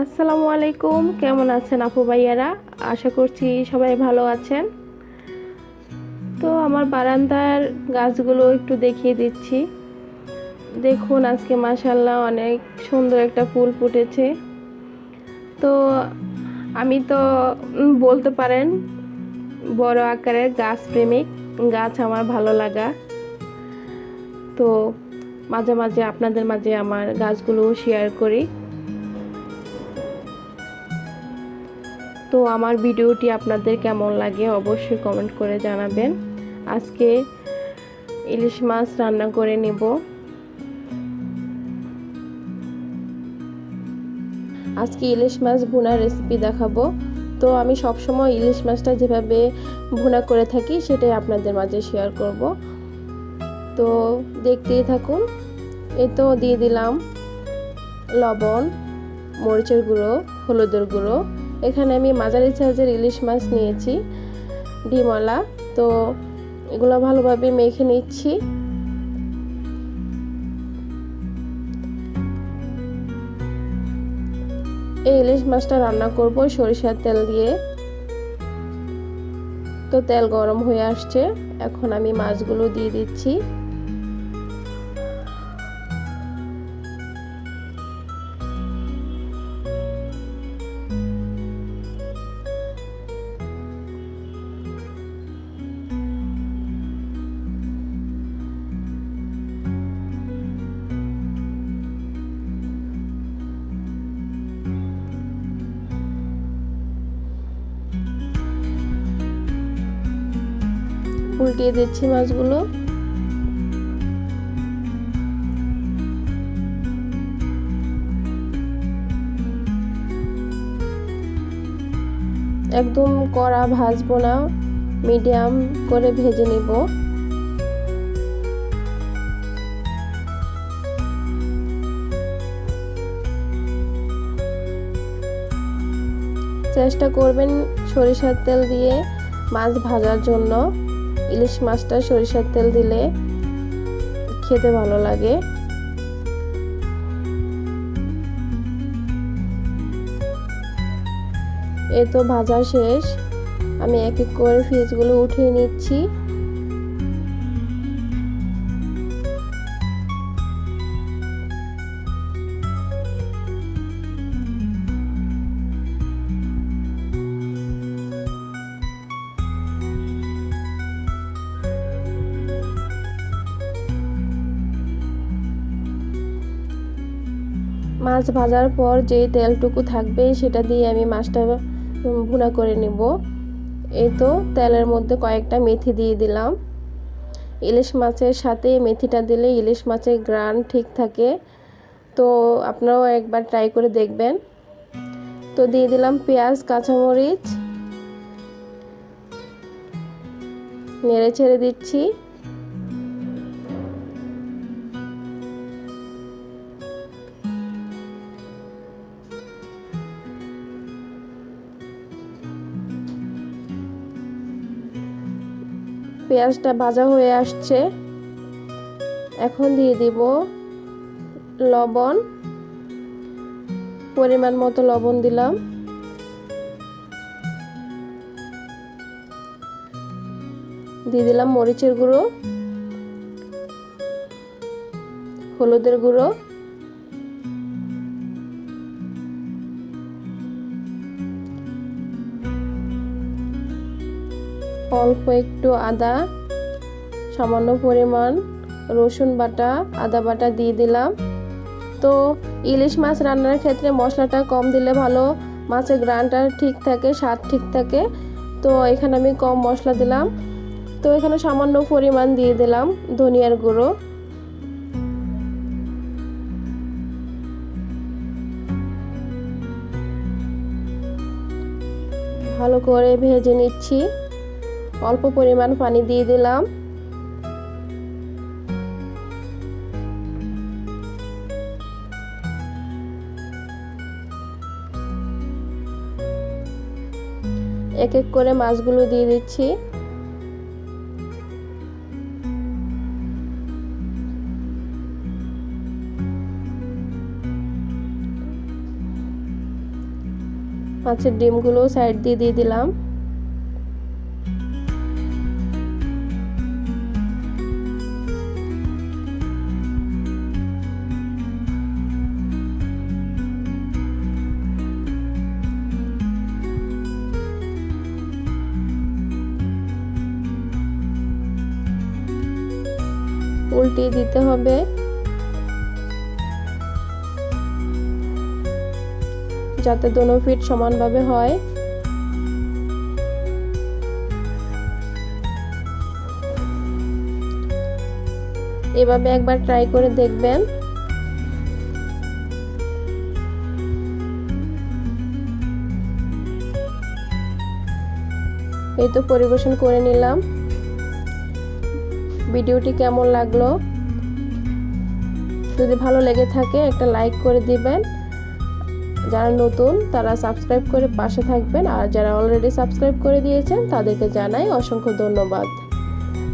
আসসালামু আলাইকুম। কেমন আছেন আপু ভাইয়ারা? আশা করছি সবাই ভালো আছেন। তো আমার বারান্দার গাছগুলো একটু দেখিয়ে দিচ্ছি। দেখুন, আজকে মাসাল্লাহ অনেক সুন্দর একটা ফুল ফুটেছে। তো আমি তো বলতে পারেন, বড় আকারের গাছ প্রেমিক। গাছ আমার ভালো লাগা। তো মাঝে মাঝে আপনাদের মাঝে আমার গাছগুলো শেয়ার করি। তো আমার ভিডিওটি আপনাদের কেমন লাগে অবশ্যই কমেন্ট করে জানাবেন। আজকে ইলিশ মাছ রান্না করে নেব। আজকে ইলিশ মাছ ভুনা রেসিপি দেখাবো। তো আমি সবসময় ইলিশ মাছটা যেভাবে ভুনা করে থাকি, সেটাই আপনাদের মাঝে শেয়ার করব। তো দেখতেই থাকুন। এ তো দিয়ে দিলাম লবণ, মরিচের গুঁড়ো, হলুদের গুঁড়ো। এখানে আমি মাঝারি সাইজের ইলিশ মাছ নিয়েছি ডিমলা তো এগুলো ভালোভাবে মেখে নিচ্ছি। এই ইলিশ মাছটা রান্না করব সরিষার তেল দিয়ে। তো তেল গরম হয়ে আসছে, এখন আমি মাছগুলো দিয়ে দিচ্ছি। উল্টিয়ে দিচ্ছি মাছগুলো। একদম কড়া ভাজবো না, মিডিয়াম করে ভেজে নিব। চেষ্টা করবেন সরিষার তেল দিয়ে মাছ ভাজার জন্য। ইলিশ মাছটা সরিষার তেল দিলে খেতে ভালো লাগে। এ তো ভাজা শেষ। আমি এক এক করে ফ্রিজগুলো উঠিয়ে নিচ্ছি। মাছ ভাজার পর যে তেলটুকু থাকবে সেটা দিয়ে আমি মাছটা ভুনা করে নেব। এই তো তেলের মধ্যে কয়েকটা মেথি দিয়ে দিলাম। ইলিশ মাছের সাথে মেথিটা দিলে ইলিশ মাছের গ্রান ঠিক থাকে। তো আপনারাও একবার ট্রাই করে দেখবেন। তো দিয়ে দিলাম পেঁয়াজ, কাঁচামরিচ। নেড়ে ছেড়ে দিচ্ছি। পেঁয়াজটা ভাজা হয়ে আসছে। এখন দিয়ে দিব লবণ। পরিমাণ মতো লবণ দিলাম। দিয়ে দিলাম মরিচের গুঁড়ো, হলুদের গুঁড়ো। অল্প একটু আদা, সামান্য পরিমাণ রসুন বাটা, আদা বাটা দিয়ে দিলাম। তো ইলিশ মাছ রান্নার ক্ষেত্রে মশলাটা কম দিলে ভালো, মাছের গ্রানটা ঠিক থাকে, স্বাদ ঠিক থাকে। তো এখানে আমি কম মশলা দিলাম। তো এখানে সামান্য পরিমাণ দিয়ে দিলাম ধনিয়ার গুঁড়ো। ভালো করে ভেজে নিচ্ছি। অল্প পরিমাণ পানি দিয়ে দিলাম। এক এক করে মাছগুলো দিয়ে দিচ্ছি। মাছের ডিমগুলো সাইড দিয়ে দিয়ে দিলাম। উল্টিয়ে দিতে হবে। যাতে দোনো ফিট সমানভাবে হয়। এভাবে একবার ট্রাই করে দেখবেন। এই তো পরিবেশন করে নিলাম। ভিডিওটি কেমন লাগল? যদি ভালো লেগে থাকে, একটা লাইক করে দিবেন। যারা নতুন, তারা সাবস্ক্রাইব করে পাশে থাকবেন। আর যারা অলরেডি সাবস্ক্রাইব করে দিয়েছেন, তাদেরকে জানাই অসংখ্য ধন্যবাদ।